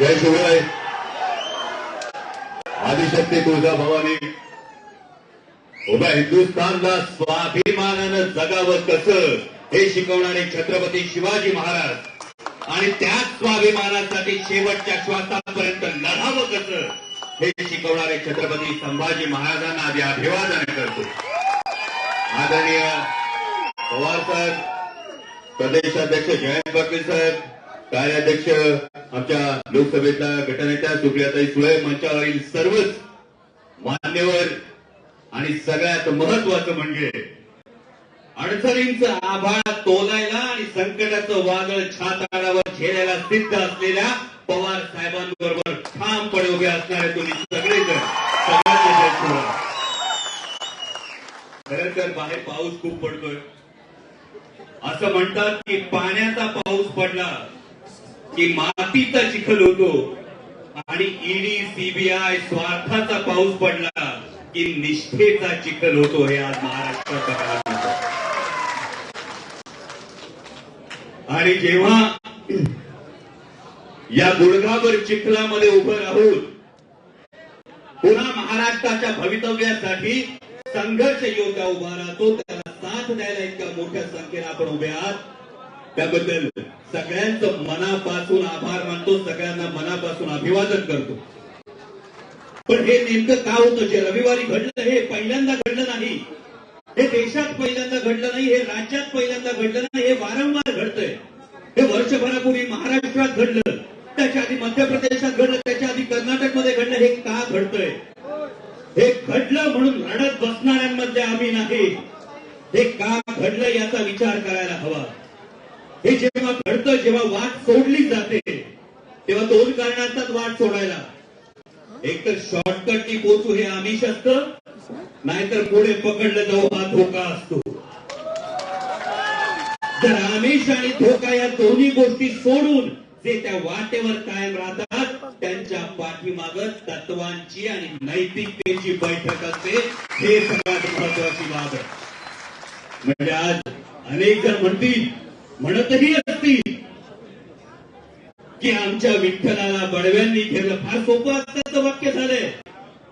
जय शिवराय आदिशक्ती तुळजा भवानी. उभ्या हिंदुस्थानला स्वाभिमानानं जगावं कसं हे शिकवणारे छत्रपती शिवाजी महाराज. आणि त्याच स्वाभिमानासाठी शेवटच्या श्वासापर्यंत लढावं कसं हे शिकवणारे छत्रपती संभाजी महाराजांना आधी अभिवादन करतो. आदरणीय पवार साहेब प्रदेशाध्यक्ष जयंत पाटील साहेब कार्याध्यक्ष आमच्या लोकसभेतल्या गटनेत्या सुप्रियाताई सुळे मंचावरील सर्वच मान्यवर आणि सगळ्यात महत्वाचं म्हणजे अडचणींचं आभाळ तोलायला आणि संकटाचं वादळ छाताडावर झेलायला सिद्ध असलेल्या पवार साहेबांबरोबर ठामपणे उभे असणारे तुम्ही सगळेजण सगळ्यांचे खरं तर बाहेर पाऊस खूप पडतोय. असं म्हणतात की पाण्याचा पाऊस पडला की मातीचा चिखल होतो. आणि ईडी सीबीआय स्वार्थाचा पाऊस पडला की निष्ठेचा चिखल होतो हे आज महाराष्ट्रात आणि जेव्हा या गुडगावर चिखलामध्ये उभं राहून पुन्हा महाराष्ट्राच्या भवितव्यासाठी संघर्ष योद्धा उभा राहतो त्याला साथ द्यायला इतक्या मोठ्या संख्येने आपण उभे आहात. त्याबद्दल सगळ्यांचं मनापासून आभार मानतो सगळ्यांना मनापासून अभिवादन करतो. पण हे नेमकं का होतं? जे रविवारी घडलं हे पहिल्यांदा घडलं नाही. हे देशात पहिल्यांदा घडलं नाही हे राज्यात पहिल्यांदा घडलं नाही हे वारंवार घडतंय. हे वर्षभरापूर्वी महाराष्ट्रात घडलं त्याच्या आधी मध्य प्रदेशात घडलं त्याच्या आधी कर्नाटकमध्ये घडलं हे का घडतंय? हे घडलं म्हणून रडत बसणाऱ्यांमध्ये आम्ही नाही. हे का घडलं याचा विचार करायला हवा. हे जेव्हा घडतं जेव्हा वाट सोडली जाते तेव्हा दोन कारण असतात वाट सोडायला. एक तर शॉर्टकटनी पोचू हे आमिष असतं नाहीतर पुढे पकडलं जाऊ हा धोका असतो. जर आमिष आणि धोका या दोन्ही गोष्टी सोडून जे त्या वाटेवर कायम राहतात त्यांच्या पाठीमाग तत्वांची आणि नैतिकतेची बैठक असते हे सगळ्यात महत्वाची बाब आहे. म्हणजे आज अनेक जण म्हणतील म्हणतही असतील की आमच्या विठ्ठलाला बडव्यांनी घेरलं. फार सोपं असल्याचं वाक्य झालंय.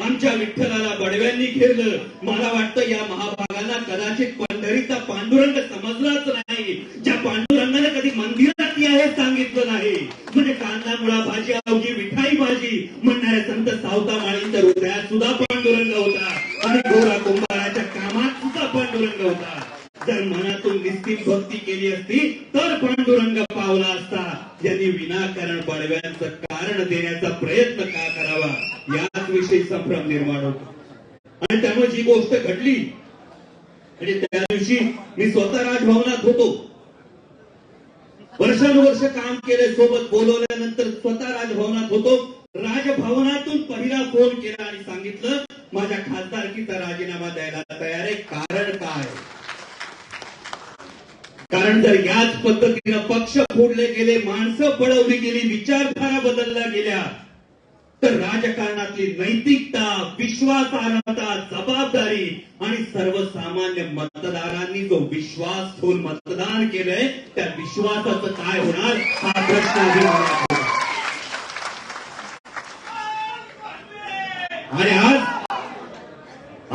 आमच्या विठ्ठलाला बडव्यांनी घेरलं. मला वाटतं या महाभागाला कदाचित पंढरीचा पांडुरंग समजलाच नाही ज्या पांडुरंगाने कधी मंदिरात या हे सांगितलं नाही म्हणजे कांदा मुळा भाजी अवघी मिठाई भाजी म्हणणाऱ्या संत सावता माळींच्या हृदयात सुद्धा पांडुरंग होता आणि गोरा कुंभाराच्या कामात सुद्धा पांडुरंग होता जर मनातून निश्चित भक्ती केली असती तर पांडुरंग पावला असता यांनी विनाकारण बडव्यांचं कारण देण्याचा प्रयत्न का करावा? याच विषयी संभ्रम निर्माण होतो. आणि त्यामुळे जी गोष्ट घडली आणि त्या दिवशी मी स्वतः राजभवनात होतो. वर्षानुवर्ष काम केले सोबत बोलवल्यानंतर स्वतः राजभवनात होतो. राजभवनातून पहिला फोन केला आणि सांगितलं माझ्या खासदारकीचा राजीनामा द्यायला तयार आहे. कारण काय? कारण जर याच पद्धतीनं पक्ष फोडले गेले माणसं पळवली गेली विचारधारा बदलल्या गेल्या तर राजकारणातली नैतिकता विश्वासार्हता जबाबदारी आणि सर्वसामान्य मतदारांनी जो विश्वास ठेवून मतदान केलंय त्या विश्वासाचं काय होणार? हा प्रश्न आधी मनात होता. आणि आज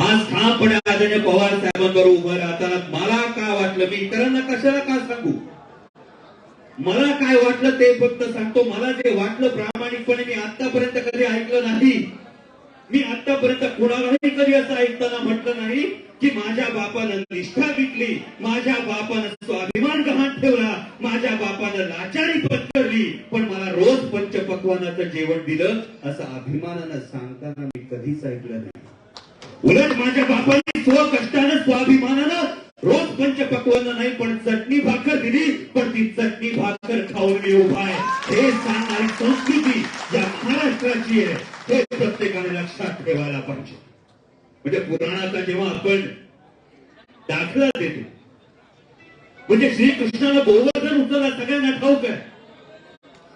आज ठामपणे आदरणीय पवार साहेबांबरोबर उभं राहताना मला काय वाटलं मी इतरांना कशाला का सांगू मला काय वाटलं ते फक्त सांगतो. मला जे वाटलं प्रामाणिकपणे मी आतापर्यंत कधी ऐकलं नाही. मी आतापर्यंत कुणालाही कधी असं ऐकताना म्हटलं नाही की माझ्या बापानं निष्ठा विकली माझ्या बापानं स्वाभिमान गहाण ठेवला माझ्या बापानं लाचारी पत्करली पण मला रोज पंचपक्वानाचं जेवण दिलं असं अभिमानानं सांगताना मी कधीच ऐकलं नाही. उलट माझ्या बापाने स्वकष्टानं स्वाभिमानानं रोज पंचपक्वानं नाही पण चटणी भाकर दिली पण ती चटणी भाकर खाऊन मी उभा आहे हे सांगणारी संस्कृती या महाराष्ट्राची आहे हे प्रत्येकाने लक्षात ठेवायला पाहिजे म्हणजे पुराणाचा जेव्हा आपण दाखला देतो म्हणजे श्रीकृष्णाला गोवर्धन उचलला सगळ्यांना ठाऊक आहे.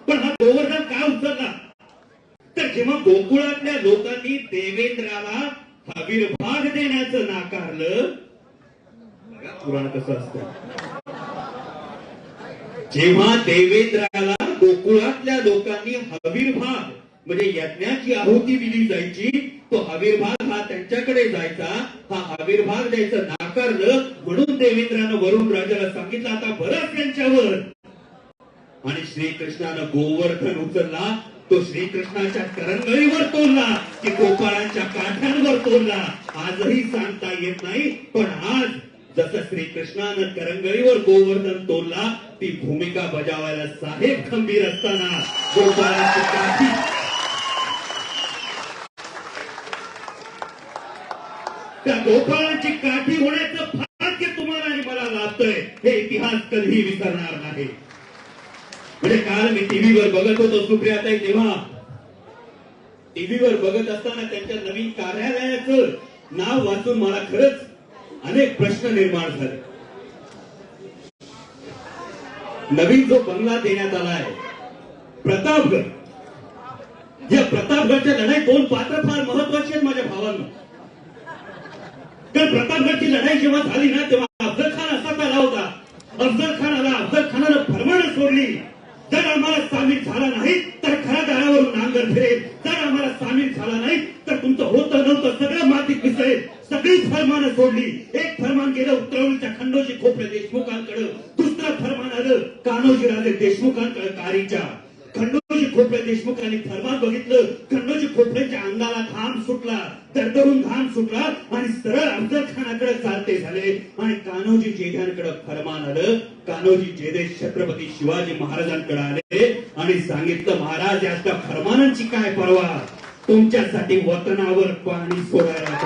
पण हा गोवर्धन का उचलला? तर जेव्हा गोकुळातल्या लोकांनी देवेंद्राला आविर्भाग देण्याचं नाकारलं पुराण कसं असत. जेव्हा देवेंद्राला गोकुळातल्या लोकांनी हवीरभाग म्हणजे यज्ञाची आहुती दिली जायची तो हवीरभाग हा त्यांच्याकडे जायचा हा हवीरभाग द्यायचं नाकारलं म्हणून देवेंद्रानं वरुण राजाला सांगितलं आता बरंच त्यांच्यावर. आणि श्रीकृष्णानं गोवर्धन उचलला तो श्रीकृष्णाच्या करंगळीवर तोडला की गोपाळांच्या काठ्यांवर तोडला. आजही सांगता येत नाही पण आज जसं श्रीकृष्णानं करंगळीवर गोवर्धन तोडला ती भूमिका बजावायला साहेब खंबीर असताना गोपाळांची काठी गोपाळांची काठी होण्याचं भाग्य तुम्हाला आणि मला लाभतंय. हे इतिहास कधीही विसरणार नाही. म्हणजे काल मी टीव्हीवर बघत होतो सुप्रियाताई तेव्हा. टीव्हीवर बघत असताना त्यांच्या नवीन कार्यालयाचं नाव वाचून मला खरंच अनेक प्रश्न निर्माण झाले. नवीन जो बंगला देण्यात आला आहे प्रतापगड. या प्रतापगडच्या लढाईत दोन पात्र फार महत्वाची आहेत माझ्या भावांना. तर प्रतापगडची लढाई जेव्हा झाली ना तेव्हा अफजल खान असा आला होता. अफजल खान आला अफजल खानानं फरमानं सोडली. जर आम्हाला सामील झाला नाही तर खऱ्या दारावरून नांगर फिरेल. जर आम्हाला सामील झाला नाही तर तुमचं होतं नव्हतं. सगळं मातीत मिसळेल. सगळी फरमानं सोडली. एक फरमान गेलं उतरवलीच्या खंडोजी खोपडे देशमुखांकडे. दुसरं फरमान आलं कान्होजी राजे देशमुखांकडे कारीच्या. खंडोजी खोपडे देशमुखांनी फरमान बघितलं. खंडोजी खोपड्यांच्या अंगाला घाम सुटला दरदरून घाम सुटला आणि सरळ अफजल खानाकडे चालते झाले. आणि कान्होजी जेध्यांकडे फरमान आलं. कान्होजी जेधे छत्रपती शिवाजी महाराजांकडे आले आणि सांगितलं महाराज याच्या फरमानांची काय परवा? तुमच्यासाठी वतनावर पाणी सोडायला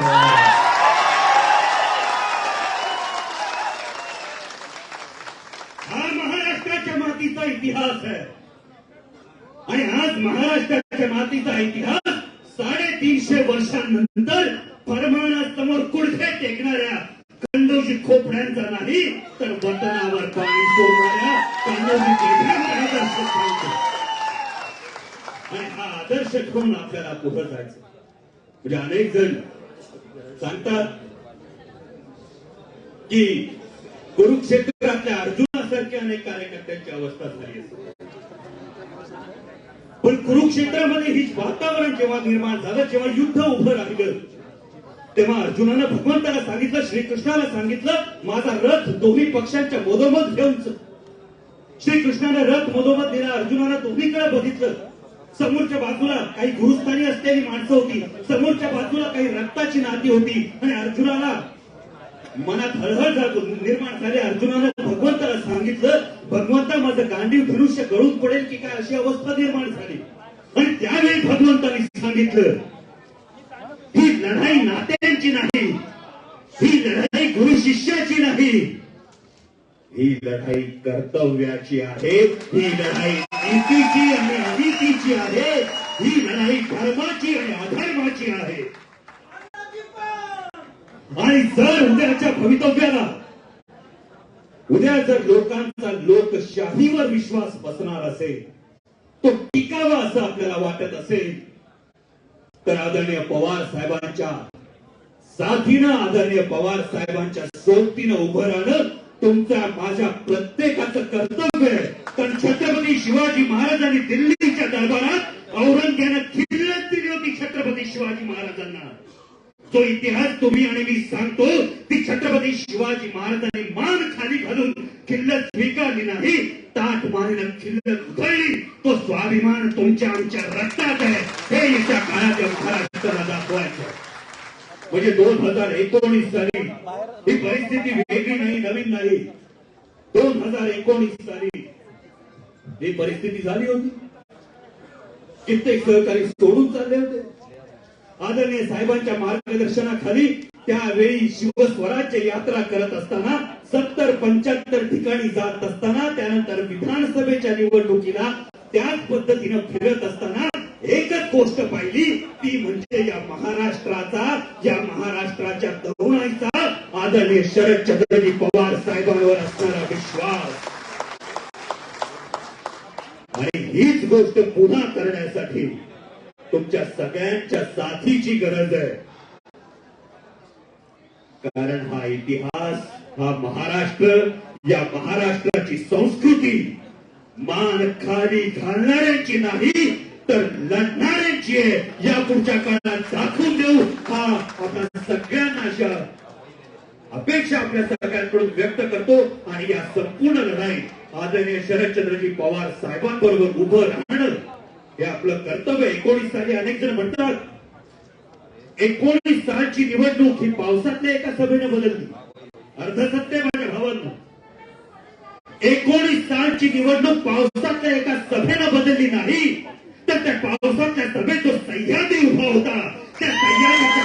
हा महाराष्ट्राच्या मातीचा इतिहास आहे. आणि आज महाराष्ट्राच्या मातीचा इतिहास साडेतीनशे वर्षांनंतर फरमानासमोर कुडखे टेकणाऱ्या कंदोजी खोपड्यांचा नाही तर वतनावर पाणी सोडणाऱ्या कंदोजी जेठांचा आदर्श आणि हा आदर्श ठेवून आपल्याला पुढे जायचं. म्हणजे अनेक जण सांगतात की कुरुक्षेत्रातल्या अर्जुनासारख्या अनेक कार्यकर्त्यांची अवस्था झाली असेल पण कुरुक्षेत्रामध्ये ही वातावरण जेव्हा निर्माण झालं जेव्हा युद्ध उभं राहिलं तेव्हा अर्जुनानं भगवंताला सांगितलं श्रीकृष्णाला सांगितलं माझा रथ दोन्ही पक्षांच्या मधोमध घेऊन श्रीकृष्णानं रथ मधोमध दिला अर्जुनानं दोन्हीकडे बघितलं. समोरच्या बाजूला काही गुरुस्थानी असलेली माणसं होती समोरच्या बाजूला काही रक्ताची नाती होती आणि अर्जुनाला मनात हळहळ निर्माण झाली अर्जुनानं भगवंताला सांगितलं भगवंता माझं गांडीव धनुष्य गळून पडेल की काय? अशी अवस्था निर्माण झाली. आणि त्यावेळी भगवंतानी सांगितलं ही लढाई नात्यांची नाही ही लढाई गुरु शिष्याची नाही. ही लढाई कर्तव्याची आहे ही लढाई नीतीची आणि अनितीची आहे ही लढाई धर्माची आणि अधर्माची आहे. आणि जर उद्याच्या भवितव्याला उद्या जर लोकांचा लोकशाहीवर विश्वास बसणार असेल तो टिकावा असं आपल्याला वाटत असेल तर आदरणीय पवार साहेबांच्या साथीनं आदरणीय पवार साहेबांच्या सोबतीनं उभं राहणं तुमच्या माझ्या प्रत्येकाचं कर्तव्य आहे. कारण छत्रपती शिवाजी महाराजांनी दिल्लीच्या दरबारात औरंगजेबाने खिल्लत दिली होती छत्रपती शिवाजी महाराजांना. तो इतिहास तुम्ही आणि मी सांगतो ती छत्रपती शिवाजी महाराजांनी मान खाली घालून खिल्लत स्वीकारली नाही ताट मानेनं खिल्लत उधळली तो स्वाभिमान तुमच्या आमच्या रक्तात आहे. हे येत्या काळाच्या महाराष्ट्राला दाखवायचं म्हणजे दोन हजार एकोणीस साली ही परिस्थिती वेगळी नाही नवीन नाही. दोन हजार एकोणीस साली ही परिस्थिती झाली होती. कित्येक सहकारी सोडून चालले होते. आदरणीय साहेबांच्या मार्गदर्शनाखाली त्यावेळी शिवस्वराज्य यात्रा करत असताना सत्तर पंच्याहत्तर ठिकाणी जात असताना त्यानंतर विधानसभेच्या निवडणुकीला त्याच पद्धतीनं फिरत असताना एकच गोष्ट पाहिली ती म्हणजे या महाराष्ट्राचा या महाराष्ट्राच्या तरुणाईचा आदरणीय शरदचंद्रजी पवार साहेबांवर असणारा विश्वास. आणि हीच गोष्ट पुन्हा करण्यासाठी तुमच्या सगळ्यांच्या साथीची गरज आहे. कारण हा इतिहास हा महाराष्ट्र या महाराष्ट्राची संस्कृती मान खाली घालणाऱ्यांची नाही तर लढणाऱ्यांची आहे. या पुढच्या काळात दाखवून देऊ हा आपण सगळ्यांना अशा अपेक्षा आपल्या सगळ्यांकडून व्यक्त करतो. आणि या संपूर्ण लढाई आदरणीय शरदचंद्रजी पवार साहेबांबरोबर उभं राहणं हे आपलं कर्तव्य एकोणीस साली अनेक जण म्हणतात एकोणीस सालची निवडणूक ही पावसातल्या एका सभेने बदलली. अर्धसत्य माझ्या भावांना. एकोणीस सालची निवडणूक पावसातल्या एका सभेनं बदलली नाही तर त्या पावसातल्या सभेत जो सह्याद्री उभा होता त्या सह्याद्रीच्या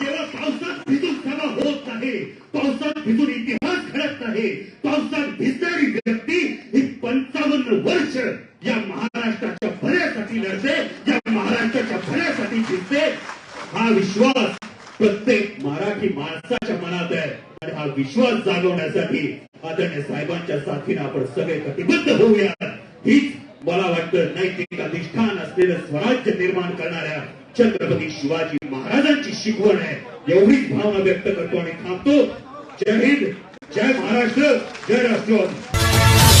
केवळ पावसात भिजून सभा होत नाही. पावसात भिजून इतिहास घडत नाही पावसात भिजणारी व्यक्ती ही पंचावन्न वर्ष या महाराष्ट्राच्या भल्यासाठी लढते या महाराष्ट्राच्या भल्यासाठी भिजते हा विश्वास ही माणसाच्या मनात आहे. आणि हा विश्वास जागवण्यासाठी आदरणीय साहेबांच्या साथीने आपण सगळे कटिबद्ध होऊया. हीच मला वाटतं नैतिक अधिष्ठान असलेलं स्वराज्य निर्माण करणाऱ्या छत्रपती शिवाजी महाराजांची शिकवण आहे. एवढीच भावना व्यक्त करतो आणि थांबतो. जय हिंद जय महाराष्ट्र जय राष्ट्रवादी.